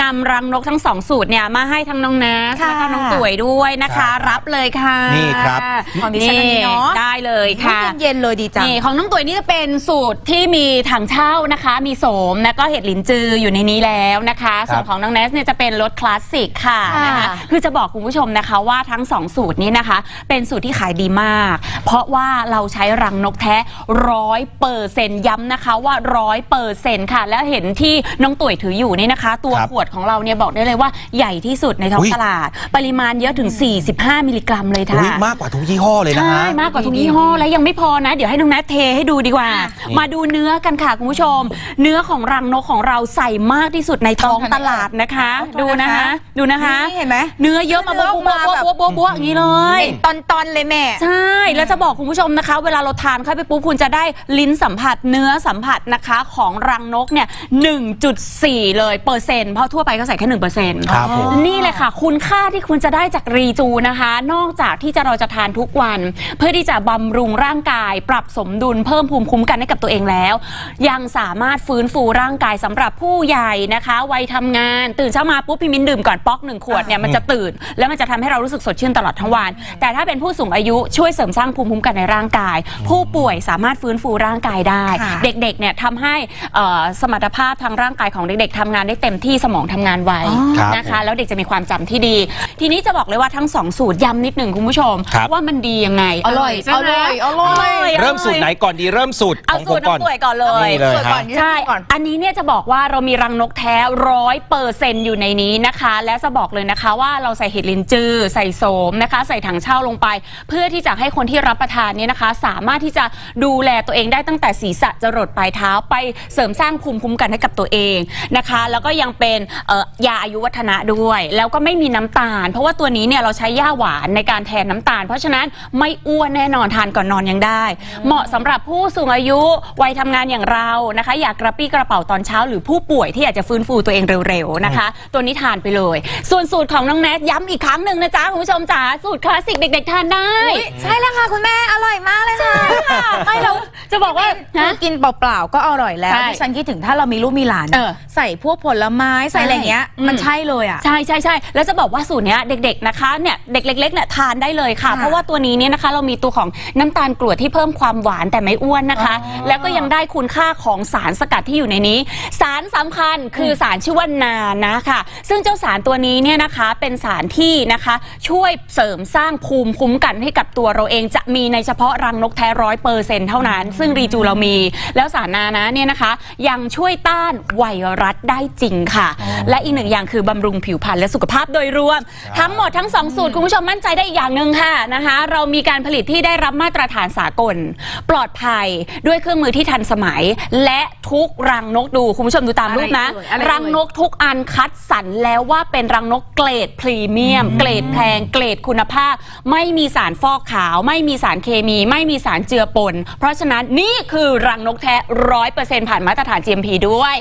นำรังนกทั้งสองสูตรเนี่ยมาให้ทั้งน้องแนสค่ะแล้วก็น้องตุ๋ยด้วยนะคะ รับเลยค่ะนี่ครับ ของดิฉันอันนี้เนอะ ได้เลยค่ะ เย็นๆเลยดีจัง นี่ของน้องตุ๋ยนี่จะเป็นสูตรที่มีถังเช่านะคะ มีโสมแล้วก็เห็ดหลินจืออยู่ในนี้แล้วนะคะครับส่วนของน้องเนสเนี่ยจะเป็นรสคลาสสิกค่ะค่ะนะคะคือจะบอกคุณผู้ชมนะคะว่าทั้งสองสูตรนี้นะคะ เป็นสูตรที่ขายดีมาก เพราะว่าเราใช้รังนกแท้ร้อยเปอร์เซ็นต์ย้ำนะคะว่าร้อยเปอร์เซ็นต์ค่ะ แล้วเห็นที่น้องตุ๋ยถืออยู่นี่นะคะ ตัวครับขวดของเราเนี่ยบอกได้เลยว่าใหญ่ที่สุดในท้ออุ๊งย ตลาด ปริมาณเยอะถึง 45 มิลลิกรัมเลยค่ะ อุ๊ยมากกว่าทุกยี่ห้อเลยนะใช่ ฮะ มากกว่าทุกยี่ห้อแล้วยังไม่พอนะ เดี๋ยวให้น้องแนทเทให้ดูดีกว่า นี่ มาดูเนื้อกันค่ะคุณผู้ชม เนื้อของรังนกของเราใส่มากที่สุดในท้องตลาดนะคะต้องดูทำยังไงนะคะ ดูนะคะ นี่เห็นไหม เนื้อเยอะมาเนื้บ๊อวออกบ๊วมาบ๊วแบบบ๊วบ๊วอย่างนี้เลยตอนตอนๆเลยแม่ ใช่ แล้วจะบอกคุณผู้ชมนะคะ เวลาเราทานเข้าไปปุ๊บคุณจะได้ลิ้นสัมผัสเนื้อสัมผัสนะคะของรังนกเนี่ย 1.4 เลยเปอร์เซ็นต์เพราะทั่วไปเขาใส่แค่1%เปอร์เซ็นต์ครับผม นี่เลยค่ะ คุณค่าที่คุณจะได้จากรีจูนะคะ นอกจากที่จะเราจะทานทุกวัน เพื่อที่จะบำรุงร่างกาย ปรับสมดุลเพิ่มภูมิคุ้มกันให้กับตัวเองแล้ว ยังสามารถฟื้นฟูร่างกายสำหรับผู้ใหญ่นะคะวัยทำงาน ตื่นเช้ามาปุ๊บพี่มิ้นดื่มก่อนป๊อกหนึ่งขวดเนี่ยมันจะตื่น แล้วมันจะทำให้เรารู้สึกสดชื่นตลอดทั้งวัน แต่ถ้าเป็นผู้สูงอายุช่วยเสริมสร้างภูมิคุ้มกันในร่างกาย ผู้ป่วยสามารถฟื้นฟูร่างกายได้ ค่ะ เด็กๆเนี่ยทำให้เอ่อสมรรถภาพทางร่างกายของเด็กๆทำงานได้เต็มที่สมองทำงานไวครับนะคะ แล้วเด็กจะมีความจำที่ดี ทีนี้จะบอกเลยว่าทั้งสองสูตรย้ำนิดหนึ่งคุณผู้ชม ครับ ว่ามันดียังไงอร่อยใช่ไหมอร่อยอร่อย เริ่มสูตรไหนก่อนดีเริ่มสูตรเอาของผสูมตรน้ก่ออนงตุ๋ยก่อนเลย นี่เลยสวยฮะก่อนใช่ ก่อน อันนี้เนี่ยจะบอกว่าเรามีรังนกแท้ร้อยเปอร์เซ็นต์อยู่ในนี้นะคะ และจะบอกเลยนะคะว่าเราใส่เห็ดลินจือ ใส่โสมนะคะ ใส่ถังเช่าลงไป เพื่อที่จะให้คนที่รับประทานเนี่ยนะคะ สามารถที่จะดูแลตัวเองได้ตั้งแต่ศีรษะจรดปลายเท้าไปเสริมสร้างภูมิคุ้มกันให้กับตัวเองนะคะ แล้วก็ยังเป็นเอ่อยาอายุวัฒนะด้วย แล้วก็ไม่มีน้ำตาล เพราะว่าตัวนี้เนี่ยเราใช้ย่าหวานในการแทนน้ำตาล เพราะฉะนั้นไม่อ้วนแน่นอนทานก่อนนอนยังได้ เหมาะสำหรับผู้สูงอายุวัยทำงานอย่างเรานะคะ อยากกระปี้กระเป๋าตอนเช้า หรือผู้ป่วยที่อยากจะฟื้นฟูตัวเองเร็วๆนะคะ ตัวนี้ทานไปเลย ส่วนสูตรของน้องแนทย้ำอีกครั้งหนึ่งนะจ๊ะคุณผู้ชมจ๋าสูตรคลาสสิกเด็กๆทานได้อุ๊ยใช่แล้วค่ะ คุณแม่อร่อยมากเลยค่ะ ไม่เรา จะบอกว่าคืฮะอกินเปล่าๆก็อร่อยแล้วใช่ที่ฉันคิดถึงถ้าเรามีลูกมีหลานเออ ใส่พวกผลไม้ใส่อะไรเงี้ยอืมมันใช่เลยอะ ใช่ใช่ใช่แล้วจะบอกว่าสูตรเนี้ยเด็กๆนะคะเนี่ยเด็กเล็กๆเนี่ยทานได้เลยค่ะ ค่ะเพราะว่าตัวนี้เนี่ยนะคะ เรามีตัวของน้ำตาลกรวดที่เพิ่มความหวานแต่ไม่อ้วนนะคะแล้วก็ยังได้คุณค่าของสารสกัดที่อยู่ในนี้ สารสำคัญคือสารชื่อว่านานะค่ะซึ่งเจ้าสารตัวนี้เนี่ยนะคะเป็นสารที่นะคะ ช่วยเสริมสร้างภูมิคุ้มกันให้กับตัวเราเองจะมีในเฉพาะรังนกแท้ร้อยเปอร์เซ็นต์เท่านั้นซึ่งรีจูเรามี แล้วสารนานะเนี่ยนะคะ ยังช่วยต้านไวรัสได้จริงค่ะ และอีกหนึ่งอย่างคือบำรุงผิวพรรณและสุขภาพโดยรวม ทั้งหมดทั้งสองสูตรคุณผู้ชมมั่นใจได้อีกอย่างหนึ่งค่ะนะคะ เรามีการผลิตที่ได้รับมาตรฐานสากล ปลอดภัยด้วยเครื่องมือที่ทันสมัย และทุกรังนกดูคุณผู้ชมดูตามรูปนะ อะไรเอ่ยอะไรเอ่ยรังนกทุกอันคัดสรรแล้วว่าเป็นรังนกเกรดพรีเมียม เกรดแพงเกรดคุณภาพ ไม่มีสารฟอกขาว ไม่มีสารเคมี ไม่มีสารเจือปน เพราะฉะนั้นนี่คือรังนกแท้ร้อยเปอร์เซ็นต์ผ่านมาตรฐาน GMP ด้วย